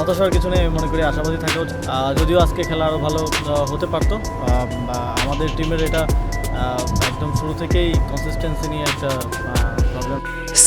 হতাশার কিছু নেই, মনে করি আশাবাদী থাকা যদিও আজকে খেলা আরও ভালো হতে পারতো। আমাদের টিমের এটা একদম শুরু থেকেই কনসিস্টেন্সি নিয়ে একটা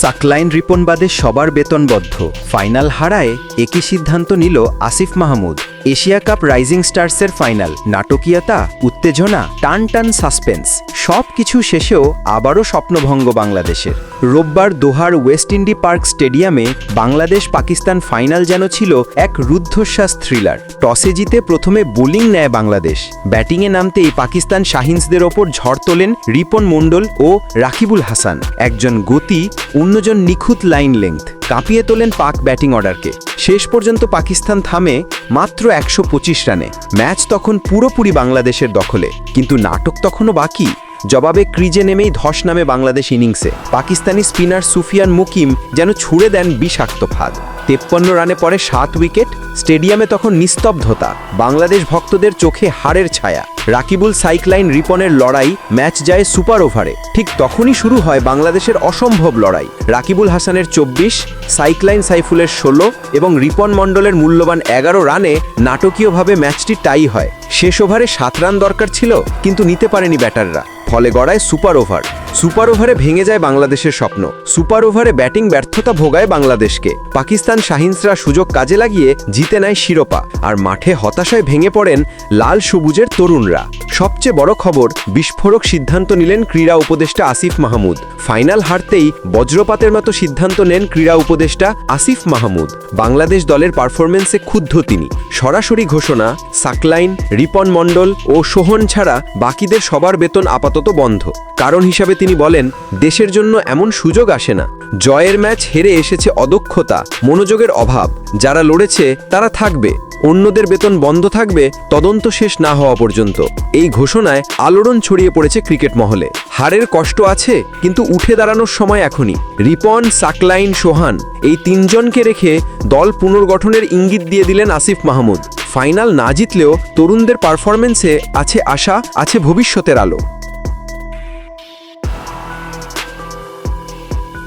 সাকলাইন রিপন বাদে সবার বেতনবদ্ধ। ফাইনাল হারায় একই সিদ্ধান্ত নিল Asif Mahmud. Asia cup rising স্টার্সের final. নাটকীয়তা, উত্তেজনা টান টান সাসপেন্স। সব কিছু শেষেও আবারও স্বপ্নভঙ্গ বাংলাদেশের। রোববার দোহার ওয়েস্ট ইন্ডি পার্ক স্টেডিয়ামে বাংলাদেশ পাকিস্তান ফাইনাল যেন ছিল এক রুদ্ধশ্বাস থ্রিলার। টসে জিতে প্রথমে বোলিং নেয় বাংলাদেশ। ব্যাটিংয়ে নামতেই পাকিস্তান শাহিন্সদের ওপর ঝড় তোলেন রিপন মণ্ডল ও রাকিবুল হাসান। একজন গতি, অন্যজন নিখুঁত লাইন লেংথ। কাঁপিয়ে তোলেন পাক ব্যাটিং অর্ডারকে। শেষ পর্যন্ত পাকিস্তান থামে মাত্র একশো পঁচিশ রানে। ম্যাচ তখন পুরোপুরি বাংলাদেশের দখলে। কিন্তু নাটক তখনও বাকি। জবাবে ক্রিজে নেমেই ধস নামে বাংলাদেশ ইনিংসে। পাকিস্তানি স্পিনার সুফিয়ান মুকিম যেন ছুড়ে দেন বিষাক্ত ফাঁদ। তেপ্পন্ন রানে পরে সাত উইকেট, স্টেডিয়ামে তখন নিস্তব্ধতা। বাংলাদেশ ভক্তদের চোখে হাড়ের ছায়া। রাকিবুল সাইক্লাইন রিপনের লড়াই ম্যাচ যায় সুপার ওভারে। ঠিক তখনই শুরু হয় বাংলাদেশের অসম্ভব লড়াই। রাকিবুল হাসানের চব্বিশ, সাইক্লাইন সাইফুলের ষোলো এবং রিপন মণ্ডলের মূল্যবান এগারো রানে নাটকীয়ভাবে ম্যাচটি টাই হয়। শেষ ওভারে সাত রান দরকার ছিল, কিন্তু নিতে পারেনি ব্যাটাররা। ফলে গড়ায় সুপার ওভার। সুপার ওভারে ভেঙে যায় বাংলাদেশের স্বপ্ন। সুপার ওভারে ব্যাটিং ব্যর্থতা ভোগায় বাংলাদেশকে। পাকিস্তান শাহিন্সরা সুযোগ কাজে লাগিয়ে জিতে নেয় শিরোপা। আর মাঠে হতাশায় ভেঙে পড়েন লাল সবুজের তরুণরা। সবচেয়ে বড় খবর, বিস্ফোরক সিদ্ধান্ত নিলেন ক্রীড়া উপদেষ্টা আসিফ মাহমুদ। ফাইনাল হারতেই বজ্রপাতের মতো সিদ্ধান্ত নেন ক্রীড়া উপদেষ্টা আসিফ মাহমুদ। বাংলাদেশ দলের পারফরমেন্সে ক্ষুব্ধ তিনি। সরাসরি ঘোষণা, সাকলাইন, রিপন মণ্ডল ও সোহন ছাড়া বাকিদের সবার বেতন আপাতত বন্ধ। কারণ হিসাবে তিনি বলেন, দেশের জন্য এমন সুযোগ আসে না। জয়ের ম্যাচ হেরে এসেছে অদক্ষতা, মনোযোগের অভাব। যারা লড়েছে, তারা থাকবে। অন্যদের বেতন বন্ধ থাকবে, তদন্ত শেষ না হওয়া পর্যন্ত। এই ঘোষণায় আলোড়ন ছড়িয়ে পড়েছে ক্রিকেট মহলে। হারের কষ্ট আছে, কিন্তু উঠে দাঁড়ানোর সময় এখনই। রিপন, সাকলাইন, সোহান এই তিনজনকে রেখে দল পুনর্গঠনের ইঙ্গিত দিয়ে দিলেন আসিফ মাহমুদ। ফাইনাল না জিতলেও তরুণদের পারফরমেন্সে আছে আশা, আছে ভবিষ্যতের আলো।